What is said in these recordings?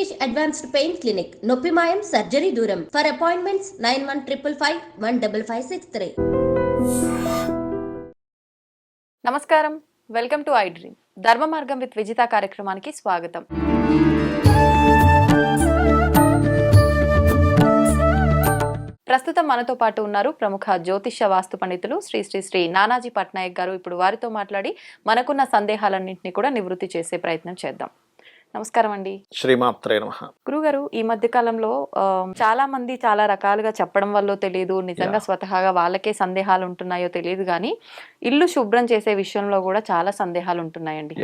Venkatesh advanced pain clinic నొప్పి మాయం surgery దూరం for appointments nine one triple five one double five six three నమస్కారం welcome to I dream Dharma Margam with Vijitha కార్యక్రమానికి స్వాగతం ప్రస్తుతం మనతో పాటు ఉన్నారు ప్రముఖ జ్యోతిష్య వాస్తు పండితులు శ్రీ శ్రీ శ్రీ నానాజీ పట్నాయక్ గారు. ఇప్పుడు వారితో మాట్లాడి మనకున్న సందేహాలన్నింటినీ కూడా నివృత్తి చేసే ప్రయత్నం చేద్దాం. నమస్కారం అండి శ్రీమాత్రే నమ. గురుగారు ఈ మధ్య కాలంలో ఆ, చాలా మంది చాలా రకాలుగా చెప్పడం వల్ల తెలియదు నిజంగా. స్వతహాగా వాళ్ళకే సందేహాలు ఉంటున్నాయో తెలియదు కానీ ఇల్లు శుభ్రం చేసే విషయంలో కూడా చాలా సందేహాలు ఉంటున్నాయండి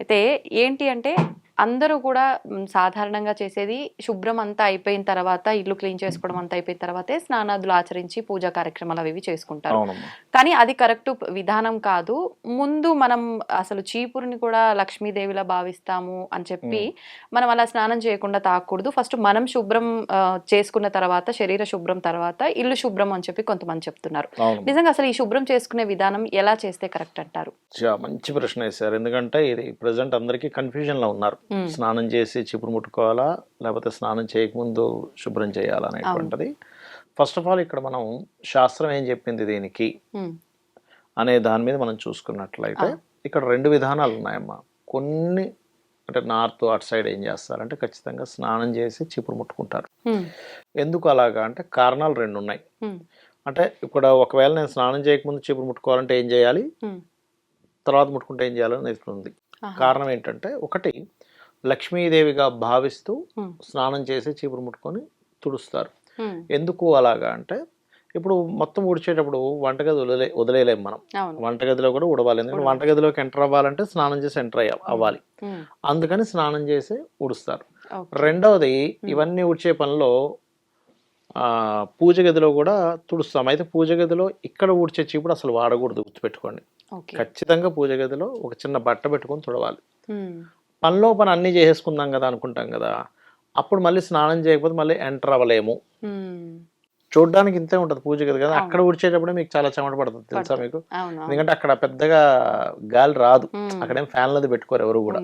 అయితే ఏంటి అంటే అందరూ కూడా సాధారణంగా చేసేది శుభ్రం అంతా అయిపోయిన తర్వాత ఇల్లు క్లీన్ చేసుకోవడం అంతా అయిపోయిన తర్వాతే స్నానాదులు ఆచరించి పూజా కార్యక్రమాలు అవి చేసుకుంటారు. కానీ అది కరెక్ట్ విధానం కాదు. ముందు మనం అసలు చీపురుని కూడా లక్ష్మీదేవిలా భావిస్తాము అని చెప్పి మనం అలా స్నానం చేయకుండా తాకూడదు. ఫస్ట్ మనం శుభ్రం చేసుకున్న తర్వాత శరీర శుభ్రం తర్వాత ఇల్లు శుభ్రం అని చెప్పి కొంతమంది చెప్తున్నారు. నిజంగా అసలు ఈ శుభ్రం చేసుకునే విధానం ఎలా చేస్తే కరెక్ట్ అంటారు? మంచి ప్రశ్న వేశారు. ఎందుకంటే ఇది ప్రజెంట్ అందరికీ కన్ఫ్యూజన్లో ఉన్నారు. స్నానం చేసి చిపురు ముట్టుకోవాలా? లేకపోతే స్నానం చేయకముందు శుభ్రం చేయాలా అనేటువంటిది. ఫస్ట్ ఆఫ్ ఆల్ ఇక్కడ మనం శాస్త్రం ఏం చెప్పింది దీనికి? అనే దాని మీద మనం చూసుకున్నట్లయితే. ఇక్కడ రెండు విధానాలు ఉన్నాయమ్మా. కొన్ని అంటే నార్త్ అటు సైడ్ ఏం చేస్తారంటే ఖచ్చితంగా స్నానం చేసి చిపురు ముట్టుకుంటారు. ఎందుకు అలాగా అంటే కారణాలు రెండు ఉన్నాయి. అంటే ఇక్కడ ఒకవేళ నేను స్నానం చేయకముందు చిపురు ముట్టుకోవాలంటే ఏం చేయాలి. తర్వాత ముట్టుకుంటే ఏం చేయాలని ఉంది. కారణం ఏంటంటే ఒకటి లక్ష్మీదేవిగా భావిస్తూ స్నానం చేసి చీపురు ముట్టుకొని తుడుస్తారు. ఎందుకు అలాగా అంటే ఇప్పుడు మొత్తం ఉడిచేటప్పుడు వంటగది వదిలే వదిలేయలేం మనం. వంటగదిలో కూడా ఉడవాలి ఎందుకంటే వంటగదిలోకి ఎంటర్ అవ్వాలంటే స్నానం చేసి ఎంటర్ అవ్వాలి. అందుకని స్నానం చేసి ఉడుస్తారు. రెండవది ఇవన్నీ ఉడిచే పనిలో పూజ గదిలో కూడా తుడుస్తాం. అయితే పూజ గదిలో ఇక్కడ ఊడ్చే చీపుడు అసలు వాడకూడదు గుర్తుపెట్టుకోండి. ఖచ్చితంగా పూజ గదిలో ఒక చిన్న బట్ట పెట్టుకొని తుడవాలి. పనిలో పని అన్నీ చేసేసుకుందాం కదా అనుకుంటాం కదా అప్పుడు మళ్ళీ స్నానం చేయకపోతే మళ్ళీ ఎంటర్ అవ్వలేము. చూడడానికి ఇంతే ఉంటుంది పూజ గది కదా. అక్కడ ఉడిచేటప్పుడు మీకు చాలా చెమట పడుతుంది తెలుసా. మీకు. ఎందుకంటే అక్కడ పెద్దగా గాలి రాదు అక్కడేం ఫ్యాన్లది పెట్టుకోరు ఎవరు కూడా.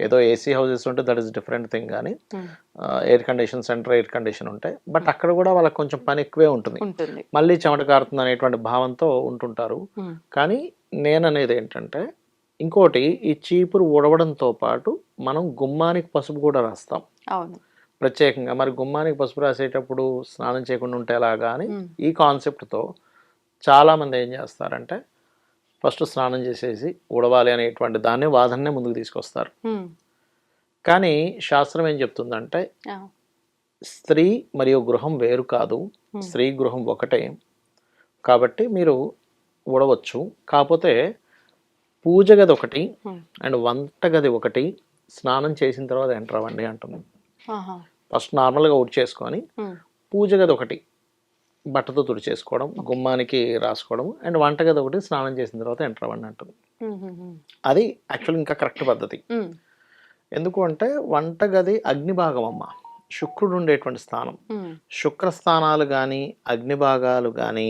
ఏదో ఏసీ హౌసెస్ ఉంటే దట్ ఇస్ డిఫరెంట్ థింగ్ కానీ air condition center air condition ఉంటాయి. బట్ అక్కడ కూడా వాళ్ళకి కొంచెం పని ఎక్కువే ఉంటుంది. మళ్ళీ చెమట కారుతుంది అనేటువంటి భావంతో ఉంటుంటారు. కానీ నేను అనేది ఏంటంటే ఇంకోటి ఈ చీపురు ఉడవడంతో పాటు మనం గుమ్మానికి పసుపు కూడా రాస్తాం. అవును. ప్రత్యేకంగా మరి గుమ్మానికి పసుపు రాసేటప్పుడు స్నానం చేయకుండా ఉంటే ఎలాగా అని ఈ కాన్సెప్ట్తో చాలామంది ఏం చేస్తారంటే ఫస్ట్ స్నానం చేసేసి ఉడవాలి అనేటువంటి దాన్ని వాదననే ముందుకు తీసుకొస్తారు. కానీ శాస్త్రం ఏం చెప్తుందంటే స్త్రీ మరియు గృహం వేరు కాదు. స్త్రీ గృహం ఒకటే. కాబట్టి మీరు ఉడవచ్చు కాకపోతే పూజ గది ఒకటి ఉమ్, అండ్ వంట గది ఒకటి. స్నానం చేసిన తర్వాత ఎంటర్ అవ్వండి అంటుంది. ఫస్ట్ నార్మల్గా ఉడిచేసుకొని ఉమ్, పూజ గది ఒకటి. బట్టతో తుడిచేసుకోవడం గుమ్మానికి రాసుకోవడం అండ్ వంటగది ఒకటి స్నానం చేసిన తర్వాత ఎంటర్ అవ్వండి అంటుంది. ఉమ్, అది యాక్చువల్ ఇంకా కరెక్ట్ పద్ధతి. ఎందుకు అంటే వంటగది అగ్నిభాగం అమ్మ. శుక్రుడు ఉండేటువంటి స్థానం. ఉమ్, శుక్రస్థానాలు కానీ అగ్నిభాగాలు కానీ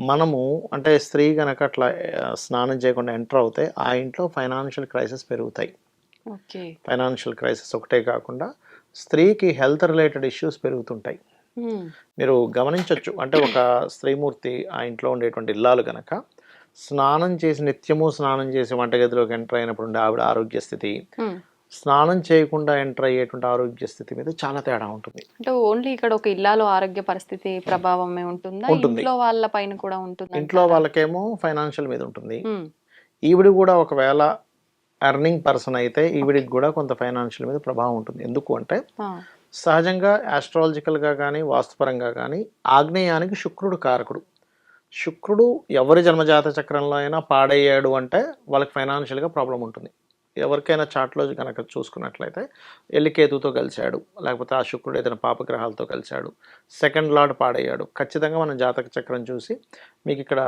మనము అంటే స్త్రీ కనుక అట్లా స్నానం చేయకుండా ఎంటర్ అవుతే ఆ ఇంట్లో ఫైనాన్షియల్ క్రైసిస్ పెరుగుతాయి. ఓకే. ఫైనాన్షియల్ క్రైసిస్ ఒకటే కాకుండా స్త్రీకి హెల్త్ రిలేటెడ్ ఇష్యూస్ పెరుగుతుంటాయి. మీరు గమనించవచ్చు అంటే ఒక స్త్రీమూర్తి ఆ ఇంట్లో ఉండేటువంటి ఇల్లాలు కనుక స్నానం చేసి నిత్యము స్నానం చేసి వంటగదిలోకి ఎంటర్ అయినప్పుడు ఉండే ఆవిడ ఆరోగ్య స్థితి. స్నానం చేయకుండా ఎంటర్ అయ్యేటువంటి ఆరోగ్య స్థితి మీద చాలా తేడా ఉంటుంది. అంటే ఓన్లీ ఇక్కడ ఒక ఇల్లాలో ఆరోగ్య పరిస్థితి ప్రభావమే ఉంటుందా. ఇంట్లో వాళ్ళ పైన కూడా ఉంటుంది ఇంట్లో వాళ్ళకేమో ఫైనాన్షియల్ మీద ఉంటుంది. ఈవిడ కూడా ఒకవేళ ఎర్నింగ్ పర్సన్ అయితే ఈవిడికి కూడా కొంత ఫైనాన్షియల్ మీద ప్రభావం ఉంటుంది. ఎందుకు అంటే సహజంగా ఆస్ట్రాలజికల్గా కానీ వాస్తుపరంగా కానీ ఆగ్నేయానికి శుక్రుడు కారకుడు. శుక్రుడు ఎవరి జన్మజాత చక్రంలో అయినా పాడయ్యాడు అంటే వాళ్ళకి ఫైనాన్షియల్గా ప్రాబ్లం ఉంటుంది. ఎవరికైనా చాట్లో కనుక చూసుకున్నట్లయితే ఎల్లికేతుతో కలిశాడు లేకపోతే ఆ శుక్రుడు ఏదైనా పాపగ్రహాలతో కలిశాడు సెకండ్ లార్డ్ పాడయ్యాడు. ఖచ్చితంగా మనం జాతక చక్రం చూసి మీకు ఇక్కడ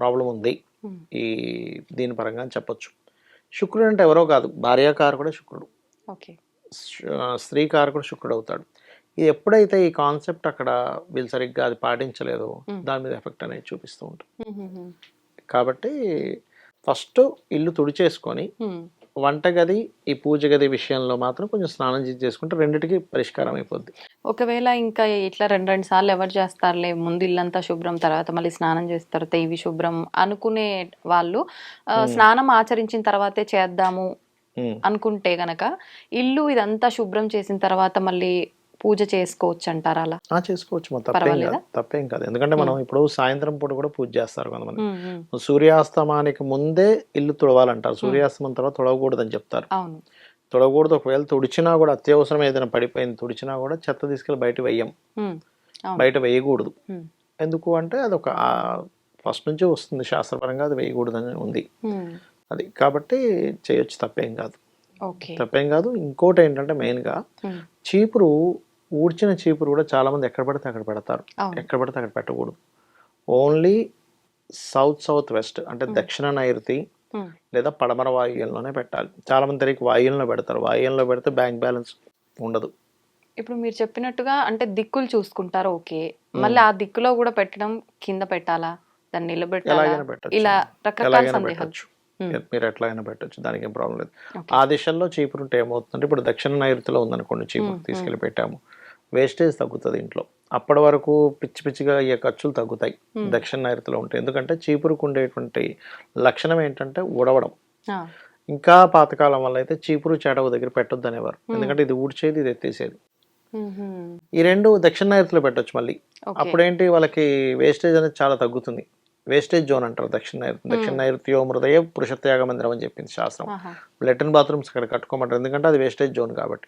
ప్రాబ్లం ఉంది. ఈ దీని పరంగా అని చెప్పొచ్చు. శుక్రుడు అంటే ఎవరో కాదు భార్యాకారకుడే శుక్రుడు. ఓకే. స్త్రీ కారకుడు శుక్రుడు అవుతాడు. ఇది ఎప్పుడైతే ఈ కాన్సెప్ట్ అక్కడ వీళ్ళు సరిగ్గా అది పాటించలేదో. దాని మీద ఎఫెక్ట్ అనేది చూపిస్తూ ఉంటుంది కాబట్టి ఫస్ట్ ఇల్లు తుడిచేసుకొని వంటగది ఈ పూజ గది విషయంలో మాత్రం కొంచెం స్నానం చేసి చేసుకుంటే రెండిటికి పరిష్కారం అయిపోద్ది ఒకవేళ ఇంకా ఇట్లా రెండు రెండు సార్లు ఎవరు చేస్తారులే ముందు ఇల్లంతా శుభ్రం తర్వాత మళ్ళీ స్నానం చేస్తారు తర్వాత ఇవి శుభ్రం అనుకునే వాళ్ళు స్నానం ఆచరించిన తర్వాతే చేద్దాము. అనుకుంటే గనక ఇల్లు ఇదంతా శుభ్రం చేసిన తర్వాత మళ్ళీ పూజ చేసుకోవచ్చు అంటారా అలా ఆ, చేసుకోవచ్చు. తప్పేం? కాదు. తప్పేం కాదు. ఎందుకంటే మనం ఇప్పుడు సాయంత్రం పూట కూడా పూజ చేస్తారు కొంతమంది. సూర్యాస్తమానికి ముందే ఇల్లు తుడవాలంటారు. సూర్యాస్తమం తర్వాత తుడవకూడదని చెప్తారు. అవును. తుడవకూడదు. ఒకవేళ తుడిచినా కూడా అత్యవసరం ఏదైనా పడిపోయింది తుడిచినా కూడా చెత్త తీసుకెళ్ళి బయట అవును. బయట వేయకూడదు. ఎందుకు అంటే అదొక ఫస్ట్ నుంచి వస్తుంది. శాస్త్రపరంగా అది వేయకూడదని ఉంది. ఉమ్. అది కాబట్టి చేయొచ్చు. తప్పేం కాదు. తప్పేం కాదు. ఇంకోటి ఏంటంటే మెయిన్గా చీపురు ఊడ్చిన చీపురు కూడా చాలా మంది ఎక్కడ పడితే అక్కడ పెడతారు. ఎక్కడ పడితే అక్కడ పెట్టకూడదు. ఓన్లీ సౌత్ సౌత్ వెస్ట్ అంటే దక్షిణ నైరుతి లేదా పడమర వాయువ్యంలోనే పెట్టాలి. చాలా మంది తెలియక వాయువ్యంలో పెడతారు. వాయువ్యంలో పెడితే బ్యాంక్ బ్యాలెన్స్ ఉండదు. ఇప్పుడు మీరు చెప్పినట్టుగా అంటే దిక్కులు చూసుకుంటారు ఓకే. మళ్ళీ ఆ దిక్కులో కూడా పెట్టడం కింద పెట్టాలా? దాన్ని నిలబెట్టాలా? ఇలా రకరకాల సందేహాలు. మీరు ఎట్లాగైనా పెట్టచ్చు. దానికి ఏం ప్రాబ్లం లేదు. ఆ దిశల్లో చీపురు ఉంటే ఏమవుతుందంటే ఇప్పుడు దక్షిణ నైరుతిలో ఉందనుకోండి చీపురు ఉమ్, తీసుకెళ్ళి పెట్టాము. వేస్టేజ్ తగ్గుతుంది ఇంట్లో. అప్పటి వరకు పిచ్చి పిచ్చిగా అయ్యే ఖర్చులు తగ్గుతాయి. దక్షిణ నైరుతిలో ఉంటాయి. ఎందుకంటే చీపురుకు ఉండేటువంటి లక్షణం ఏంటంటే ఉడవడం ఇంకా పాతకాలం వల్ల అయితే చీపురు చేటవు దగ్గర పెట్టొద్దు అనేవారు. ఎందుకంటే ఇది ఊడ్చేది ఇది ఎత్తేసేది. ఈ రెండు దక్షిణ నైరుతిలో పెట్టొచ్చు మళ్ళీ. అప్పుడేంటి వాళ్ళకి వేస్టేజ్ అనేది చాలా తగ్గుతుంది. వేస్టేజ్ జోన్ అంటారు దక్షిణ నైరుతి దక్షిణ నైరుతియో హృదయ పురుషత్యాగ మందిరం అని చెప్పింది శాస్త్రం. ఆహా. లెట్రిన్ బాత్రూమ్స్ ఇక్కడ కట్టుకోమంటారు. ఎందుకంటే అది వేస్టేజ్ జోన్ కాబట్టి.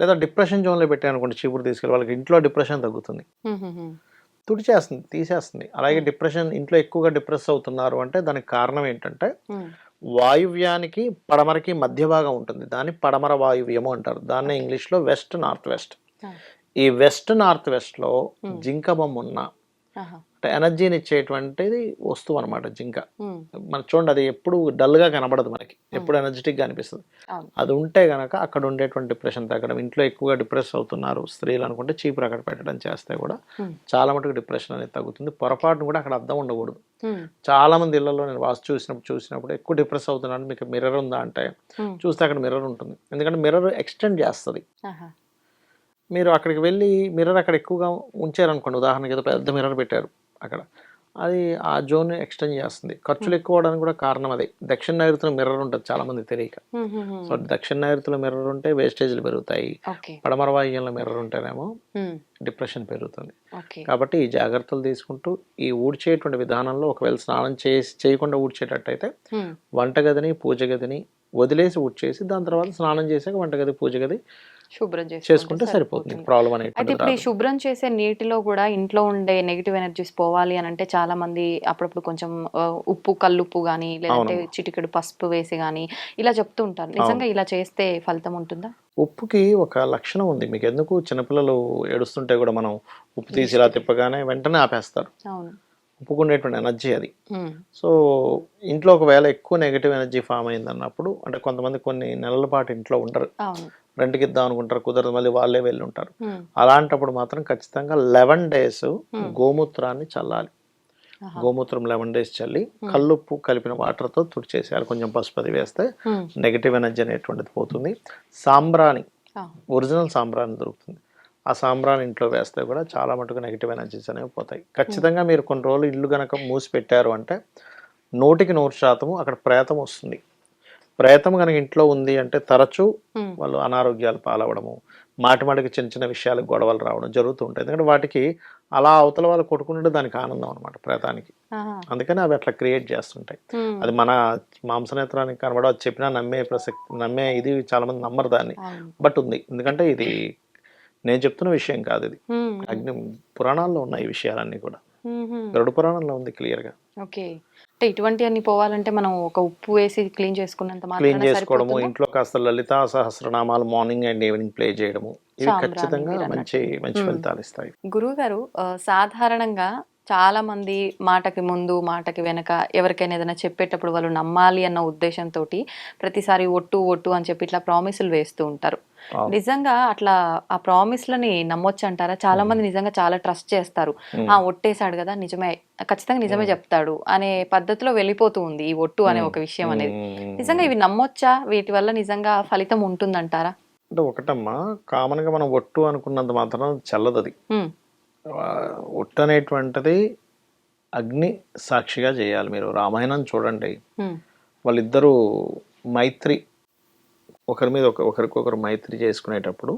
లేదా డిప్రెషన్ జోన్లో పెట్టారనుకోండి చీపురు తీసుకెళ్ళి వాళ్ళకి ఇంట్లో డిప్రెషన్ తగ్గుతుంది. తుడిచేస్తుంది తీసేస్తుంది. అలాగే డిప్రెషన్ ఇంట్లో ఎక్కువగా డిప్రెస్ అవుతున్నారు అంటే దానికి కారణం ఏంటంటే వాయువ్యానికి పడమరకి మధ్య భాగం ఉంటుంది. దాన్ని పడమర వాయువ్యము అంటారు. దాన్ని ఇంగ్లీష్లో వెస్ట్ నార్త్ వెస్ట్. ఈ వెస్ట్ నార్త్ వెస్ట్లో జింక బొమ్మ ఉన్న ఎనర్జీని ఇచ్చేటువంటిది వస్తువు అనమాట జింక మనకి చూడండి అది ఎప్పుడు డల్గా కనబడదు మనకి. ఎప్పుడు ఎనర్జెటిక్గా అనిపిస్తుంది. అది ఉంటే గనక అక్కడ ఉండేటువంటి డిప్రెషన్ తగ్గడం ఇంట్లో ఎక్కువగా డిప్రెస్ అవుతున్నారు స్త్రీలు అనుకుంటే చీపురు అక్కడ పెట్టడం చేస్తే కూడా చాలా మటుకు డిప్రెషన్ అనేది తగ్గుతుంది. పొరపాటును కూడా అక్కడ అర్థం ఉండకూడదు. చాలా మంది ఇళ్ళలో నేను వాస్తు చూసినప్పుడు చూసినప్పుడు ఎక్కువ డిప్రెస్ అవుతున్నాను మీకు మిర్రర్ ఉందా అంటే చూస్తే అక్కడ మిర్రర్ ఉంటుంది. ఎందుకంటే మిర్రర్ ఎక్స్టెండ్ చేస్తుంది. మీరు అక్కడికి వెళ్ళి మిర్రర్ అక్కడ ఎక్కువగా ఉంచారనుకోండి ఉదాహరణకి ఏదో పెద్ద మిర్రర్ పెట్టారు. అక్కడ. అది ఆ జోన్ ఎక్స్టెండ్ చేస్తుంది. ఖర్చులు ఎక్కువ అవడానికి కూడా కారణం అదే. దక్షిణ నైరుతిలో మిర్రర్ ఉంటుంది చాలా మంది తెలియక. సో దక్షిణ నైరుతిలో మిర్రర్ ఉంటే వేస్టేజ్లు పెరుగుతాయి. పడమర వాయువ్యంలో మిర్రర్ ఉంటేనేమో డిప్రెషన్ పెరుగుతుంది. కాబట్టి ఈ జాగ్రత్తలు తీసుకుంటూ ఈ ఊడ్చేటువంటి విధానంలో ఒకవేళ స్నానం చేసి చేయకుండా ఊడ్చేటట్టయితే వంటగదిని పూజ గదిని వదిలేసి ఊడ్చేసి దాని తర్వాత స్నానం చేసాక వంటగది పూజ గది శుభ్రం చేసుకుంటే సరిపోతుంది. ప్రాబ్లం అయితే అనేది ఇప్పుడు ఈ శుభ్రం చేసే నీటిలో కూడా ఇంట్లో ఉండే నెగిటివ్ ఎనర్జీస్ పోవాలి అని అంటే చాలా మంది అప్పుడప్పుడు కొంచెం ఉప్పు కల్లుప్పు కానీ లేదంటే చిటికెడు పసుపు వేసి కానీ ఇలా చెప్తూ ఉంటారు. నిజంగా ఇలా చేస్తే ఫలితం ఉంటుందా? ఉప్పుకి ఒక లక్షణం ఉంది. మీకు ఎందుకు చిన్నపిల్లలు ఏడుస్తుంటే కూడా మనం ఉప్పు తీసి ఇలా తిప్పగానే వెంటనే ఆపేస్తారు. అవును. ఉప్పుకు ఉండేటువంటి ఎనర్జీ అది. సో ఇంట్లో ఒకవేళ ఎక్కువ నెగిటివ్ ఎనర్జీ ఫామ్ అయింది అన్నప్పుడు అంటే కొంతమంది కొన్ని నెలల పాటు ఇంట్లో ఉండరు అవును. రెంట్కి ఇద్దాం అనుకుంటారు కుదరదు మళ్ళీ వాళ్ళే వెళ్ళి ఉంటారు. అలాంటప్పుడు మాత్రం ఖచ్చితంగా లెవెన్ డేస్ గోమూత్రాన్ని చల్లాలి. గోమూత్రం లెవెన్ డేస్ చల్లి కల్లుప్పు కలిపిన వాటర్తో తుడిచేసేయాలి. కొంచెం పసుపు అది వేస్తే నెగిటివ్ ఎనర్జీ అనేటువంటిది పోతుంది. సాంబ్రాణి ఒరిజినల్ సాంబ్రాణి దొరుకుతుంది. ఆ సాంబ్రాణి ఇంట్లో వేస్తే కూడా చాలా మటుకు నెగిటివ్ ఎనర్జీస్ అనేవి పోతాయి. ఖచ్చితంగా మీరు కొన్ని రోజులు ఇల్లు కనుక మూసి పెట్టారు అంటే నూటికి నూరు శాతము అక్కడ ప్రేతం వస్తుంది. ప్రేతం కనుక ఇంట్లో ఉంది అంటే తరచూ వాళ్ళు అనారోగ్యాలు పాలవడము మాటి మాటికి చిన్న చిన్న విషయాలకు గొడవలు రావడం జరుగుతూ ఉంటాయి. ఎందుకంటే వాటికి అలా అవతల వాళ్ళు కొట్టుకుంటే దానికి ఆనందం అనమాట ప్రేతానికి. అందుకని అవి అట్లా క్రియేట్ చేస్తుంటాయి. అది మన మాంసనేత్రానికి కనబడ చెప్పినా నమ్మే ప్రసక్తి నమ్మే ఇది చాలా మంది నమ్మరు దాన్ని. బట్ ఉంది. ఎందుకంటే ఇది నేను చెప్తున్న విషయం కాదు ఇది. అగ్ని పురాణాల్లో ఉన్నాయి ఈ విషయాలన్నీ కూడా. గరుడు పురాణంలో ఉంది క్లియర్గా ఓకే. అంటే ఇటువంటి అన్ని పోవాలంటే మనం ఒక ఉప్పు వేసి క్లీన్ చేసుకున్నంత క్లీన్ చేసుకోవడము? ఇంట్లో కాస్త లలితా సహస్రనామాలు మార్నింగ్ అండ్ ఈవినింగ్ ప్లే చేయడము ఇవి ఖచ్చితంగా మంచి మంచి ఫలితాలు ఇస్తాయి. గురువు గారు సాధారణంగా చాలా మంది మాటకి ముందు మాటకి వెనక ఎవరికైనా ఏదైనా చెప్పేటప్పుడు వాళ్ళు నమ్మాలి అన్న ఉద్దేశంతో ప్రతిసారి ఒట్టు ఒట్టు అని చెప్పి ఇట్లా ప్రామిసులు వేస్తూ ఉంటారు. నిజంగా అట్లా ఆ ప్రామిస్లని నమ్మొచ్చు అంటారా చాలా మంది నిజంగా చాలా ట్రస్ట్ చేస్తారు. ఉమ్. ఆ ఒట్టేశాడు కదా నిజమే ఖచ్చితంగా నిజమే చెప్తాడు అనే పద్ధతిలో వెళ్ళిపోతూ ఉంది ఈ ఒట్టు అనే ఒక విషయం అనేది. నిజంగా ఇవి నమ్మొచ్చా? వీటి వల్ల నిజంగా ఫలితం ఉంటుందంటారా? అంటే ఒకటమ్మా కామన్గా మనం ఒట్టు అనుకున్నంత మాత్రం చెల్లదు అది ఒట్టు అనేటువంటిది అగ్ని సాక్షిగా చేయాలి మీరు. రామాయణం చూడండి. వాళ్ళిద్దరూ మైత్రి ఒకరి మీద ఒక ఒకరికొకరు మైత్రి చేసుకునేటప్పుడు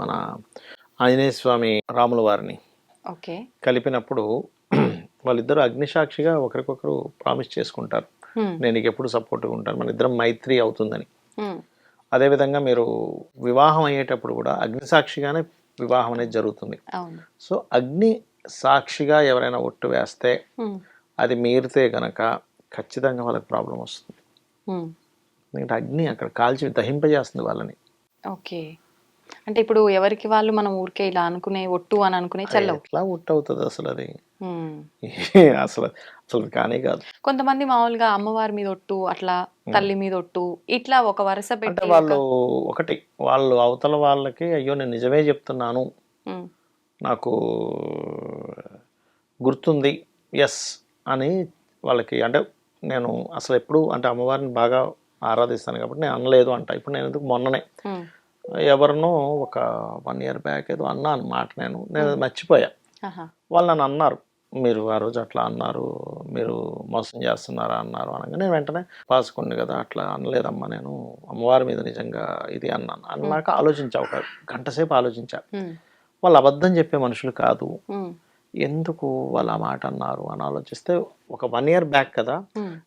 మన ఆంజనేయ స్వామి రాముల వారిని ఓకే. కలిపినప్పుడు వాళ్ళిద్దరూ అగ్నిసాక్షిగా ఒకరికొకరు ప్రామిస్ చేసుకుంటారు. నేను నీకు ఎప్పుడు సపోర్ట్గా ఉంటాను. మన ఇద్దరం మైత్రి అవుతుందని. అదేవిధంగా మీరు వివాహం అయ్యేటప్పుడు కూడా అగ్నిసాక్షిగానే వివాహం అనేది జరుగుతుంది. సో అగ్ని సాక్షిగా ఎవరైనా ఒట్టు వేస్తే అది మీరితే గనక ఖచ్చితంగా వాళ్ళకి ప్రాబ్లం వస్తుంది. ఎందుకంటే అగ్ని అక్కడ కాల్చి దహింపజేస్తుంది వాళ్ళని. ఓకే. అంటే ఇప్పుడు ఎవరికి వాళ్ళు మనం ఊరికే ఇలా అనుకునే ఒట్టు అని అనుకునే చల్లవు. ఎట్లా ఒట్టు అవుతుంది అసలు అది. అసలు అసలు కానే కాదు. కొంతమంది మామూలుగా అమ్మవారి మీద ఒట్టు అట్లా తల్లి మీద ఒట్టు ఇట్లా ఒక వరుస పెట్టి వాళ్ళు ఒకటి వాళ్ళు అవతల వాళ్ళకి అయ్యో నేను నిజమే చెప్తున్నాను. నాకు గుర్తుంది. ఎస్ అని వాళ్ళకి అంటే నేను అసలు ఎప్పుడు అంటే అమ్మవారిని బాగా ఆరాధిస్తాను కాబట్టి నేను అనలేదు అంట. ఇప్పుడు నేను ఎందుకు మొన్ననే ఎవరినో ఒక వన్ ఇయర్ బ్యాక్ ఏదో అన్నా అన్నమాట నేను. నేను మర్చిపోయా. వాళ్ళు నన్ను అన్నారు మీరు ఆ రోజు అట్లా అన్నారు మీరు మోసం చేస్తున్నారా? అన్నారు అనగా నేను వెంటనే పాసుకుంది కదా అట్లా అనలేదమ్మా నేను అమ్మవారి మీద నిజంగా ఇది అన్నాను. అన్నాక ఆలోచించా ఒక గంట సేపు ఆలోచించా. వాళ్ళు అబద్ధం చెప్పే మనుషులు కాదు. ఎందుకు వాళ్ళు ఆ మాట అన్నారు అని ఆలోచిస్తే ఒక వన్ ఇయర్ బ్యాక్ కదా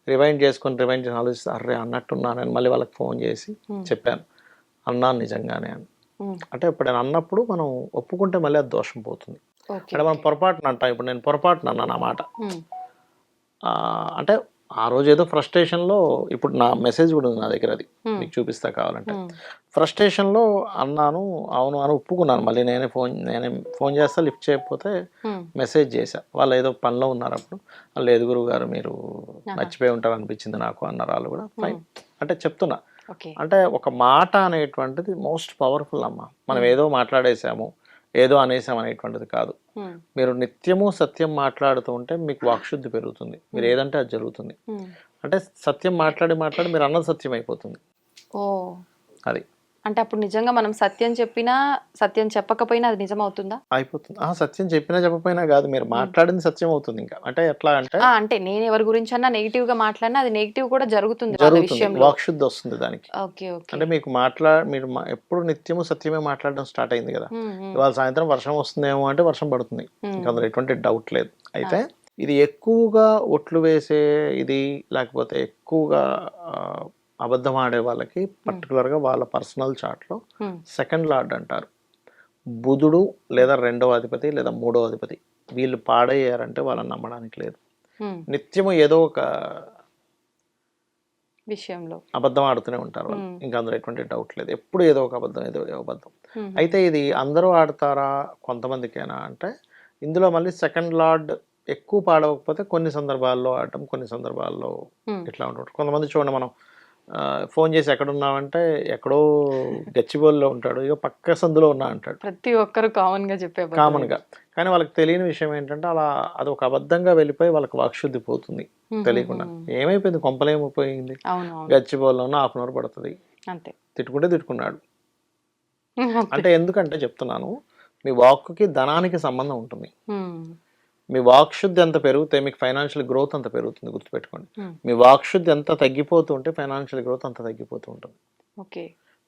రివైండ్ చేసుకొని రివైండ్ చేసి ఆలోచిస్తే అర్రే అన్నట్టున్నాను నేను మళ్ళీ వాళ్ళకి ఫోన్ చేసి. చెప్పాను. అన్నాను నిజంగానే అని. అంటే ఇప్పుడు నేను అన్నప్పుడు మనం ఒప్పుకుంటే మళ్ళీ అది దోషం పోతుంది. అంటే మనం పొరపాటున అంటాం ఇప్పుడు నేను పొరపాటున అన్నాను ఆ మాట. అంటే ఆ రోజు ఏదో ఫ్రస్ట్రేషన్లో ఇప్పుడు నా మెసేజ్ కూడా ఉంది నా దగ్గర అది. Hmm. మీకు చూపిస్తా కావాలంటే. ఫ్రస్ట్రేషన్లో అన్నాను అవును అని ఒప్పుకున్నాను. మళ్ళీ నేనే ఫోన్ నేనే ఫోన్ చేస్తా లిఫ్ట్ చేయకపోతే మెసేజ్ చేశా. వాళ్ళు ఏదో పనిలో ఉన్నారు అప్పుడు వాళ్ళు లేదు గురువు గారు మీరు మర్చిపోయి ఉంటారు అనిపించింది నాకు అన్నారు వాళ్ళు కూడా. ఫైన్ అంటే చెప్తున్నా. అంటే ఒక మాట అనేటువంటిది మోస్ట్ పవర్ఫుల్ అమ్మ. మనం ఏదో మాట్లాడేసాము ఏదో అనేసాం అనేటువంటిది కాదు. మీరు నిత్యము సత్యం మాట్లాడుతూ ఉంటే మీకు వాక్శుద్ధి పెరుగుతుంది. మీరు ఏదంటే అది జరుగుతుంది. ఉమ్. అంటే సత్యం మాట్లాడి మాట్లాడి మీరు అన్నది సత్యం అయిపోతుంది. ఓ అది. అంటే అప్పుడు నిజంగా మనం సత్యం చెప్పినా సత్యం చెప్పకపోయినా అది నిజం అవుతుందా అయిపోతుంది. ఆ సత్యం చెప్పినా చెప్పకపోయినా కాదు. మీరు మాట్లాడింది సత్యం అవుతుంది ఇంకా. అంటే ఎట్లా అంటే అంటే నేను ఎవరి గురించి అన్నా నెగిటివ్గా మాట్లాడినా అది నెగిటివ్ కూడా జరుగుతుంది వాక్శుద్ధి వస్తుంది దానికి. Okay okay. అంటే మీకు మాట్లా మీరు ఎప్పుడు నిత్యము సత్యమే మాట్లాడడం స్టార్ట్ అయింది కదా. ఇవాళ సాయంత్రం వర్షం వస్తుందేమో అంటే వర్షం పడుతుంది. ఇంకా అందులో ఎటువంటి డౌట్ లేదు. అయితే ఇది ఎక్కువగా ఒట్లు వేసే ఇది లేకపోతే ఎక్కువగా అబద్ధం ఆడే వాళ్ళకి పర్టికులర్గా వాళ్ళ పర్సనల్ చార్ట్లో సెకండ్ లార్డ్ అంటారు. బుధుడు లేదా రెండవ అధిపతి లేదా మూడవ అధిపతి వీళ్ళు పాడయ్యారంటే వాళ్ళని నమ్మడానికి లేదు. నిత్యము ఏదో ఒక విషయంలో. అబద్ధం ఆడుతూనే ఉంటారు వాళ్ళు. ఇంకా అందులో ఎటువంటి డౌట్ లేదు. ఎప్పుడు ఏదో ఒక అబద్ధం ఏదో ఒక అబద్ధం. అయితే ఇది అందరూ ఆడతారా కొంతమందికేనా అంటే ఇందులో మళ్ళీ సెకండ్ లార్డ్ ఎక్కువ పాడవకపోతే కొన్ని సందర్భాల్లో ఆడటం కొన్ని సందర్భాల్లో ఇట్లా ఉంటాడు కొంతమంది చూడండి మనం ఫోన్ చేసి ఎక్కడున్నామంటే ఎక్కడో గచ్చిబోల్లో ఉంటాడు. ఇక పక్క సందులో ఉన్నా అంటాడు. ప్రతి ఒక్కరు కామన్గా చెప్పే అబద్ధం. కామన్గా. కానీ వాళ్ళకి తెలియని విషయం ఏంటంటే అలా అది ఒక అబద్ధంగా వెళ్ళిపోయి వాళ్ళకి వాక్శుద్ధి పోతుంది తెలియకుండా. ఏమైపోయింది? కొంపలేమైపోయింది గచ్చిబోల్లో ఉన్న హాఫ్ అన్ అవర్ పడుతుంది. అంతే. తిట్టుకుంటే తిట్టుకున్నాడు. అంటే ఎందుకంటే చెప్తున్నాను మీ వాక్కుకి ధనానికి సంబంధం ఉంటుంది. మీ వాక్శుద్ధి ఎంత పెరిగితే మీకు ఫైనాన్షియల్ గ్రోత్ అంత పెరుగుతుంది గుర్తుపెట్టుకోండి. ఉమ్, మీ వాక్శుద్ధి ఎంత తగ్గిపోతూ ఉంటే ఫైనాన్షియల్ గ్రోత్ అంత తగ్గిపోతూ ఉంటుంది. ఓకే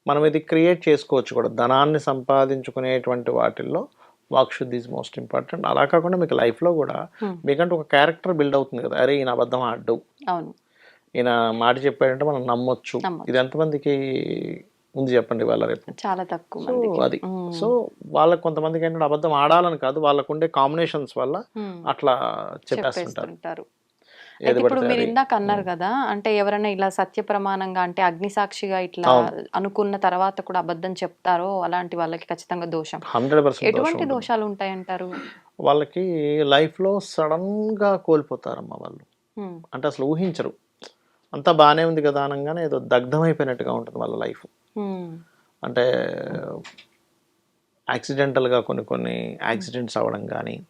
మనం ఇది క్రియేట్ చేసుకోవచ్చు కూడా. ధనాన్ని సంపాదించుకునేటువంటి వాటిల్లో వాక్శుద్ధి ఈజ్ మోస్ట్ ఇంపార్టెంట్ అలా కాకుండా మీకు లైఫ్లో కూడా Hmm. మీకంటే ఒక క్యారెక్టర్ బిల్డ్ అవుతుంది కదా. అరే ఈయన అబద్ధం ఆడ్డు. అవును. ఈయన మాట చెప్పాడంటే మనం నమ్మొచ్చు. ఇది ఎంతమందికి ఉంది చెప్పండి వాళ్ళ రేపు. చాలా తక్కువ అది. సో వాళ్ళకి కొంతమందికి ఏంటంటే అబద్ధం ఆడాలని కాదు వాళ్ళకు ఉండే కాంబినేషన్స్ వల్ల అట్లా చెప్పేస్తుంటారు. ఇప్పుడు మీరు. ఇందాక అన్నారు కదా అంటే ఎవరైనా ఇలా సత్య ప్రమాణంగా అంటే అగ్నిసాక్షిగా ఇట్లా. అనుకున్న తర్వాత కూడా అబద్ధం చెప్తారో అలాంటి వాళ్ళకి ఖచ్చితంగా దోషం. ఎటువంటి దోషాలు ఉంటాయంటారు? వాళ్ళకి లైఫ్లో సడన్గా కోల్పోతారమ్మా వాళ్ళు. అంటే అసలు ఊహించరు. అంతా బాగానే ఉంది కదా అనగానే ఏదో దగ్ధమైపోయినట్టుగా ఉంటుంది వాళ్ళ లైఫ్. అంటే యాక్సిడెంటల్గా కొన్ని కొన్ని యాక్సిడెంట్స్ అవ్వడం కానీ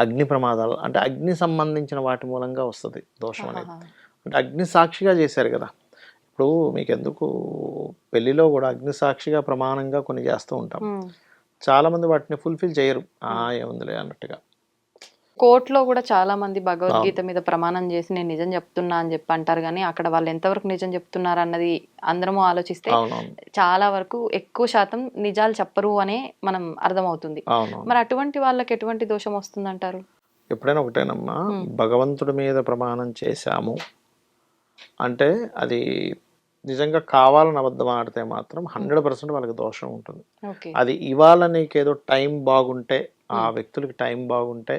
అగ్ని ప్రమాదాలు అంటే అగ్ని సంబంధించిన వాటి మూలంగా వస్తుంది దోషం అనేది. అంటే అగ్ని సాక్షిగా చేశారు కదా. ఇప్పుడు మీకు ఎందుకు పెళ్ళిలో కూడా అగ్ని సాక్షిగా ప్రమాణంగా కొన్ని చేస్తూ ఉంటాం. ఉమ్. చాలా మంది వాటిని ఫుల్ఫిల్ చేయరు. ఆ ఏముందిలే అన్నట్టుగా. కోర్టులో కూడా చాలా మంది భగవద్గీత మీద ప్రమాణం చేసి నేను నిజం చెప్తున్నా అని చెప్పి అంటారు కానీ అక్కడ వాళ్ళు ఎంతవరకు నిజం చెప్తున్నారు అన్నది అందరము ఆలోచిస్తే చాలా వరకు ఎక్కువ శాతం నిజాలు చెప్పరు అనే మనం అర్థమవుతుంది. మరి అటువంటి వాళ్ళకి ఎటువంటి దోషం వస్తుందంటారు? ఎప్పుడైనా ఒకటేనమ్మా భగవంతుడి మీద ప్రమాణం చేశాము అంటే అది నిజంగా కావాలని అబద్ధం ఆడితే మాత్రం హండ్రెడ్ పర్సెంట్ వాళ్ళకి దోషం ఉంటుంది. అది ఇవాళ నీకేదో టైం బాగుంటే ఆ వ్యక్తులకి టైం బాగుంటే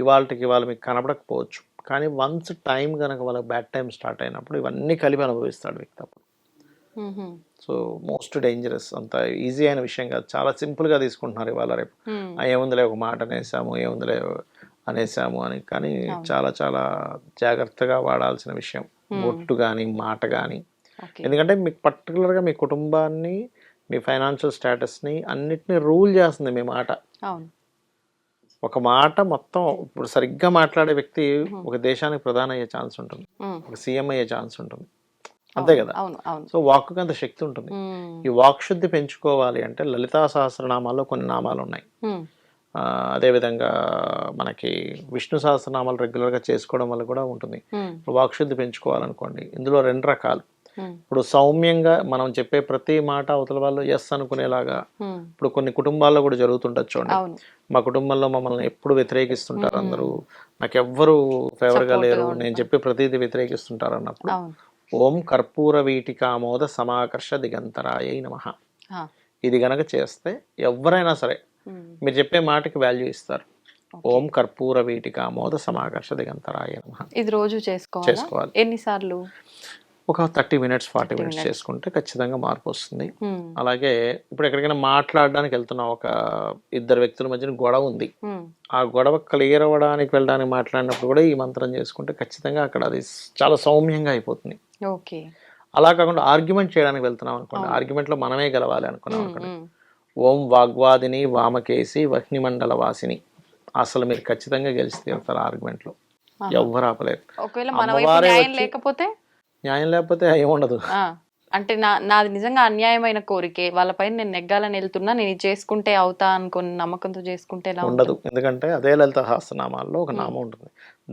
ఇవాళకి ఇవాళ మీకు కనపడకపోవచ్చు కానీ వన్స్ టైం కనుక వాళ్ళకి బ్యాడ్ టైం స్టార్ట్ అయినప్పుడు ఇవన్నీ కలిపి అనుభవిస్తాడు వ్యక్తి అప్పుడు. సో మోస్ట్ డేంజరస్ అంత ఈజీ అయిన విషయం కాదు. చాలా సింపుల్గా తీసుకుంటున్నారు ఇవాళ రేపు. ఏముందిలే ఒక మాట అనేసాము ఏముందిలే అనేసాము అని. కానీ చాలా చాలా జాగ్రత్తగా వాడాల్సిన విషయం. బొట్టు కానీ మాట కానీ ఎందుకంటే మీకు పర్టికులర్గా మీ కుటుంబాన్ని మీ ఫైనాన్షియల్ స్టేటస్ని అన్నిటిని రూల్ చేస్తుంది మీ మాట. ఒక మాట మొత్తం ఇప్పుడు సరిగ్గా మాట్లాడే వ్యక్తి ఒక దేశానికి ప్రధాని అయ్యే ఛాన్స్ ఉంటుంది. ఒక సీఎం అయ్యే ఛాన్స్ ఉంటుంది. అంతే కదా? సో వాక్కు అంత శక్తి ఉంటుంది. ఈ వాక్ శుద్ధి పెంచుకోవాలి అంటే లలితా సహస్రనామాల్లో కొన్ని నామాలు ఉన్నాయి. అదేవిధంగా మనకి విష్ణు సహస్రనామాలు రెగ్యులర్గా చేసుకోవడం వల్ల కూడా ఉంటుంది. ఇప్పుడు వాక్శుద్ధి పెంచుకోవాలనుకోండి ఇందులో రెండు రకాలు. ఇప్పుడు సౌమ్యంగా మనం చెప్పే ప్రతి మాట అవతల వాళ్ళు ఎస్ అనుకునేలాగా మ్మ్. ఇప్పుడు కొన్ని కుటుంబాల్లో కూడా జరుగుతుండొచ్చు చూడండి. మా కుటుంబంలో మమ్మల్ని ఎప్పుడు వ్యతిరేకిస్తుంటారు అందరూ? నాకు ఎవ్వరు ఫేవర్గా లేరు. నేను చెప్పి ప్రతిదీ వ్యతిరేకిస్తుంటారు అన్నప్పుడు. ఓం కర్పూర వీటికామోద సమాకర్ష దిగంతరాయ నమ. ఇది గనక చేస్తే ఎవరైనా సరే. మీరు చెప్పే మాటకి వాల్యూ ఇస్తారు. ఓం కర్పూర వీటికామోద సమాకర్ష దిగంతరాయ నమ. ఇది రోజు చేసుకోవాలా? చేసుకోవాలి. ఎన్నిసార్లు? ఒక థర్టీ మినిట్స్ ఫార్టీ మినిట్స్ చేసుకుంటే ఖచ్చితంగా మార్పు వస్తుంది. అలాగే ఇప్పుడు ఎక్కడికైనా మాట్లాడడానికి వెళ్తున్నాం ఒక ఇద్దరు వ్యక్తుల మధ్యన గొడవ ఉంది. ఆ గొడవ క్లియర్ అవ్వడానికి వెళ్ళడానికి మాట్లాడినప్పుడు కూడా ఈ మంత్రం చేసుకుంటే ఖచ్చితంగా అక్కడ అది చాలా సౌమ్యంగా అయిపోతుంది. ఓకే. అలా కాకుండా ఆర్గ్యుమెంట్ చేయడానికి వెళ్తున్నాం అనుకోండి. ఆర్గ్యుమెంట్లో మనమే గెలవాలి అనుకున్నాం అనుకోండి. ఓం వాగ్వాదిని వామకేసి వహ్నిమండల వాసిని అసలు మీరు ఖచ్చితంగా గెలిచి తీరుతారు ఆర్గ్యుమెంట్లో ఎవ్వరు ఆపలేరు. లేకపోతే న్యాయం లేకపోతే ఏముండదు అంటే నా నాది నిజంగా అన్యాయమైన కోరికే. వాళ్ళపైన నేను నెగ్గాలని వెళ్తున్నా నేను చేసుకుంటే అవుతా అనుకుని నమ్మకంతో చేసుకుంటే ఉండదు. ఎందుకంటే అదే లలిత సహస్రనామాల్లో ఒక నామం ఉంటుంది.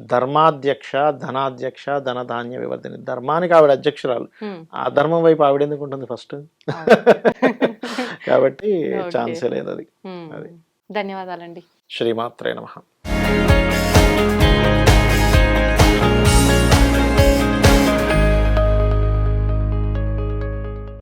ధర్మాధ్యక్ష ధనాధ్యక్ష ధనధాన్య వివర్ధిని. ధర్మానికి ఆవిడ అధ్యక్షురాలు. ఆ ధర్మం వైపు ఆవిడ ఎందుకు ఉంటుంది ఫస్ట్ కాబట్టి ఛాన్సే లేదు అది. హ్మ్. ధన్యవాదాలండి. శ్రీమాత్రే నమ.